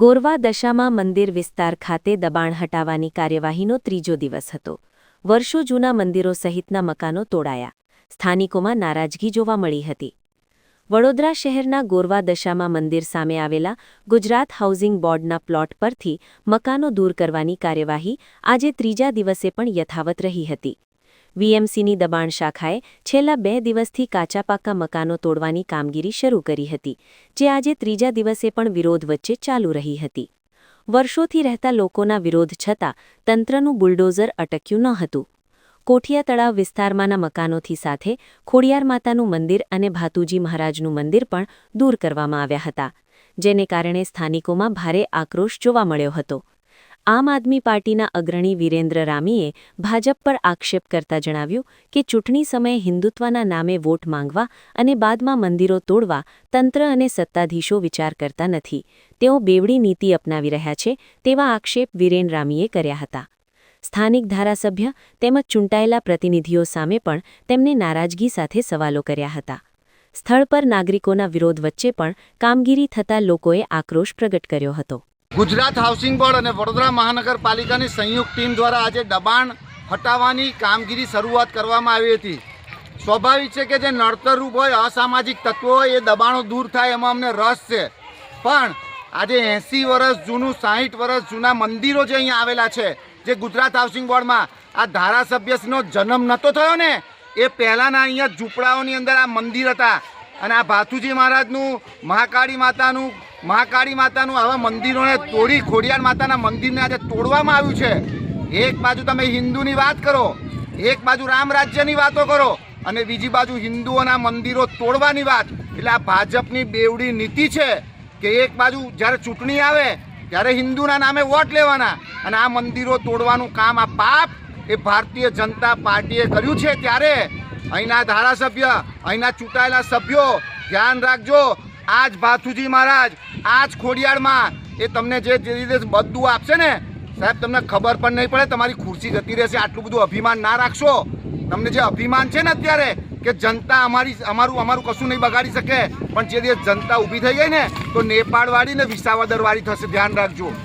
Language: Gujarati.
ગોરવા દશામાં મંદિર વિસ્તાર ખાતે દબાણ હટાવવાની કાર્યવાહીનો ત્રીજો દિવસ હતો. વર્ષો જૂના મંદિરો સહિતના મકાનો તોડાયા. સ્થાનિકોમાં નારાજગી જોવા મળી હતી. વડોદરા શહેરના ગોરવા દશામાં મંદિર સામે આવેલા ગુજરાત હાઉસિંગ બોર્ડના પ્લોટ પરથી મકાનો દૂર કરવાની કાર્યવાહી આજે ત્રીજા દિવસે પણ યથાવત રહી હતી. વીએમસીની દબાણ શાખાએ છેલ્લા બે દિવસથી કાચા મકાનો તોડવાની કામગીરી શરૂ કરી હતી, જે આજે ત્રીજા દિવસે પણ વિરોધ વચ્ચે ચાલુ રહી હતી. વર્ષોથી રહેતા લોકોના વિરોધ છતાં તંત્રનું બુલડોઝર અટક્યું ન હતું. કોઠિયા તળાવ વિસ્તારમાંના મકાનોથી સાથે ખોડિયાર માતાનું મંદિર અને ભાતુજી મહારાજનું મંદિર પણ દૂર કરવામાં આવ્યા હતા, જેને કારણે સ્થાનિકોમાં ભારે આક્રોશ જોવા મળ્યો હતો. આમ આદમી પાર્ટીના અગ્રણી વિરેન્દ્ર રામીએ ભાજપ પર આક્ષેપ કરતા જણાવ્યું કે ચૂંટણી સમયે હિન્દુત્વના નામે વોટ માંગવા અને બાદમાં મંદિરો તોડવા તંત્ર અને સત્તાધીશો વિચાર કરતા નથી. તેઓ બેવડી નીતિ અપનાવી રહ્યા છે તેવા આક્ષેપ વિરેન રામીએ કર્યા હતા. સ્થાનિક ધારાસભ્ય તેમજ ચૂંટાયેલા પ્રતિનિધિઓ સામે પણ તેમને નારાજગી સાથે સવાલો કર્યા હતા. સ્થળ પર નાગરિકોના વિરોધ વચ્ચે પણ કામગીરી થતા લોકોએ આક્રોશ પ્રગટ કર્યો હતો. ગુજરાત હાઉસિંગ બોર્ડ અને વડોદરા મહાનગરપાલિકાની સંયુક્ત ટીમ દ્વારા આજે દબાણ હટાવવાની કામગીરી શરૂઆત કરવામાં આવી હતી. સ્વાભાવિક છે કે જે નડતરરૂપ હોય, અસામાજિક તત્વો હોય, એ દબાણો દૂર થાય એમાં અમને રસ છે. પણ આજે એંસી વર્ષ જૂનું, સાહીઠ વર્ષ જૂના મંદિરો જે અહીંયા આવેલા છે, જે ગુજરાત હાઉસિંગ બોર્ડમાં આ ધારાસભ્યનો જન્મ નહોતો થયો ને, એ પહેલાંના અહીંયા ઝૂંપડાઓની અંદર આ મંદિર હતા. અને આ ભાથુજી મહારાજનું, મહાકાળી માતાનું મહાકાળી માતાનું આવા મંદિરોને તોડી ખોડિયાર માતાના મંદિરને આજે તોડવામાં આવ્યું છે. એક બાજુ તમે હિન્દુની વાત કરો, એક બાજુ રામ રાજ્યની વાતો કરો અને બીજી બાજુ હિન્દુઓના મંદિરો તોડવાની વાત. એટલે આ ભાજપની બેવડી નીતિ છે કે એક બાજુ જ્યારે ચૂંટણી આવે, ત્યારે હિન્દુના નામે વોટ લેવાના અને આ મંદિરો તોડવાનું કામ આ પાપ એ ભારતીય જનતા પાર્ટીએ કર્યું છે ત્યારે અહીંના ધારાસભ્ય, અહીંના ચૂંટાયેલા સભ્યો ધ્યાન રાખજો. આજ ભાથુજી મહારાજ, આજ ખોડિયાળમાં એ તમને જે રીતે બધું આપશે ને, સાહેબ, તમને ખબર પણ નહીં પડે, તમારી ખુરશી જતી રહેશે, આટલું બધું અભિમાન ના રાખશો. તમને જે અભિમાન છે ને અત્યારે, કે જનતા અમારી, અમારું અમારું કશું નહીં બગાડી શકે, પણ જે દિવસ જનતા ઊભી થઈ ગઈ ને, તો નેપાળવાળી ને વિસાવદરવાળી થશે. ધ્યાન રાખજો.